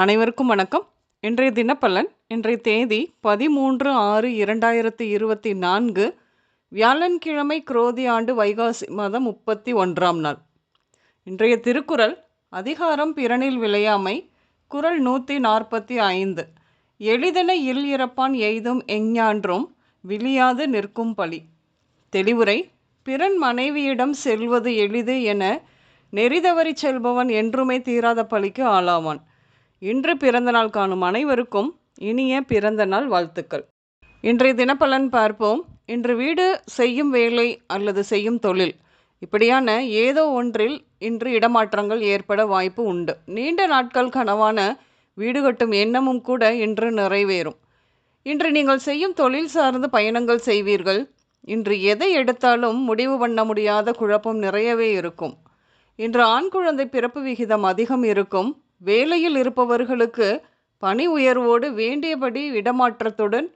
அனைவருக்கும் வணக்கம். இன்றைய தினப்பலன் இன்றைய தேதி பதிமூன்று ஆறு இரண்டாயிரத்தி இருபத்தி நான்கு வியாழன்கிழமை குரோதி ஆண்டு வைகாசி மாதம் முப்பத்தி ஒன்றாம் நாள். இன்றைய திருக்குறள் அதிகாரம் பிறனில் விளையாமை குரல் நூற்றி நாற்பத்தி ஐந்து. எளிதென இல் இறப்பான் எய்தும் எஞ்ஞான்றும் விழியாது நிற்கும் பழி. தெளிவுரை பிறன் மனைவியிடம் செல்வது எளிது என நெறிதவறி செல்பவன் என்றுமே தீராத பழிக்கு ஆளாவான். இன்று பிறந்தநாள் காணும் அனைவருக்கும் இனிய பிறந்த நாள் வாழ்த்துக்கள். இன்றைய தினப்பலன் பார்ப்போம். இன்று வீடு செய்யும் வேலை அல்லது செய்யும் தொழில். இப்படியான ஏதோ ஒன்றில் இன்று இடமாற்றங்கள் ஏற்பட வாய்ப்பு உண்டு. நீண்ட நாட்கள் கனவான வீடு கட்டும் எண்ணமும் கூட இன்று நிறைவேறும். இன்று நீங்கள் செய்யும் தொழில் சார்ந்து பயணங்கள் செய்வீர்கள். இன்று எதை எடுத்தாலும் முடிவு பண்ண முடியாத குழப்பம் நிறையவே இருக்கும். இன்று ஆண் குழந்தை பிறப்பு விகிதம் அதிகம் இருக்கும். வேலையில் இருப்பவர்களுக்கு பணி உயர்வோடு வேண்டியபடி இடமாற்றத்துடன்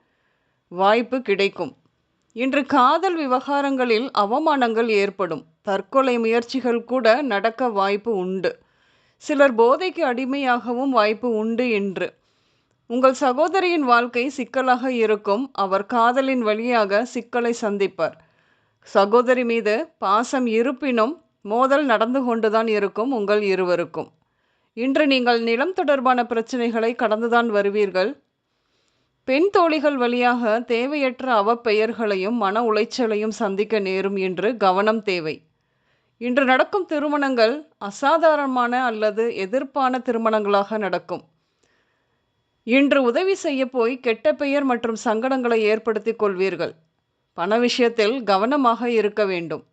வாய்ப்பு கிடைக்கும். இன்று காதல் விவகாரங்களில் அவமானங்கள் ஏற்படும். தற்கொலை முயற்சிகள் கூட நடக்க வாய்ப்பு உண்டு. சிலர் போதைக்கு அடிமையாகவும் வாய்ப்பு உண்டு என்று. உங்கள் சகோதரியின் வாழ்க்கை சிக்கலாக இருக்கும். அவர் காதலின் வழியாக சிக்கலை சந்திப்பார். சகோதரி மீது பாசம் இருப்பினும் மோதல் நடந்து கொண்டுதான் இருக்கும் உங்கள் இருவருக்கும். இன்று நீங்கள் நிலம் தொடர்பான பிரச்சனைகளை கடந்துதான் வருவீர்கள். பெண் தோழிகள் வழியாக தேவையற்ற அவப்பெயர்களையும் மன உளைச்சலையும் சந்திக்க நேரும் என்று கவனம் தேவை. இன்று நடக்கும் திருமணங்கள் அசாதாரணமான அல்லது எதிர்ப்பான திருமணங்களாக நடக்கும். இன்று உதவி செய்ய போய் கெட்ட பெயர் மற்றும் சங்கடங்களை ஏற்படுத்திக் கொள்வீர்கள். பண விஷயத்தில் கவனமாக இருக்க வேண்டும்.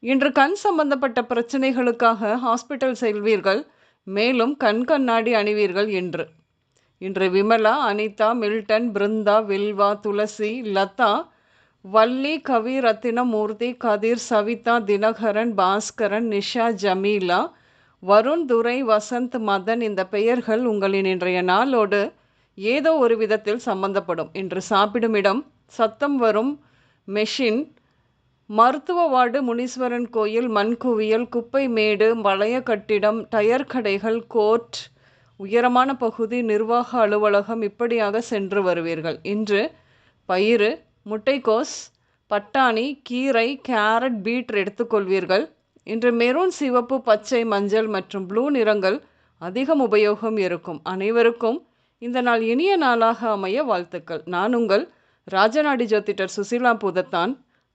இன்று கண் சம்பந்தப்பட்ட பிரச்சனைகளுக்காக ஹாஸ்பிட்டல் செல்வீர்கள். மேலும் கண் கண்ணாடி அணிவீர்கள் என்று. இன்று விமலா அனிதா மில்டன் பிருந்தா வில்வா துளசி லதா வள்ளி கவி ரத்தினமூர்த்தி கதிர் சவிதா தினகரன் பாஸ்கரன் நிஷா ஜமீலா வருண் துரை வசந்த் மதன் இந்த பெயர்கள் உங்களின் இன்றைய நாளோடு ஏதோ ஒரு விதத்தில் சம்பந்தப்படும். இன்று சாப்பிடும் இடம் சத்தம் வரும் மெஷின் மருத்துவ வார்டு முனீஸ்வரன் கோயில் மண்குவியல் குப்பை மேடு வளைய கட்டிடம் டயர் கடைகள் கோர்ட் உயரமான பகுதி நிர்வாக அலுவலகம் இப்படியாக சென்று வருவீர்கள். இன்று பயிறு முட்டைக்கோஸ் பட்டாணி கீரை கேரட் பீட் எடுத்துக்கொள்வீர்கள் இன்று மெரூன் சிவப்பு பச்சை மஞ்சள் மற்றும் ப்ளூ நிறங்கள் அதிகம் உபயோகம் இருக்கும். அனைவருக்கும் இந்த நாள் இனிய நாளாக அமைய வாழ்த்துக்கள். நான் உங்கள் ராஜநாடி ஜோதிடர் சுசீலா பூதத்தான்.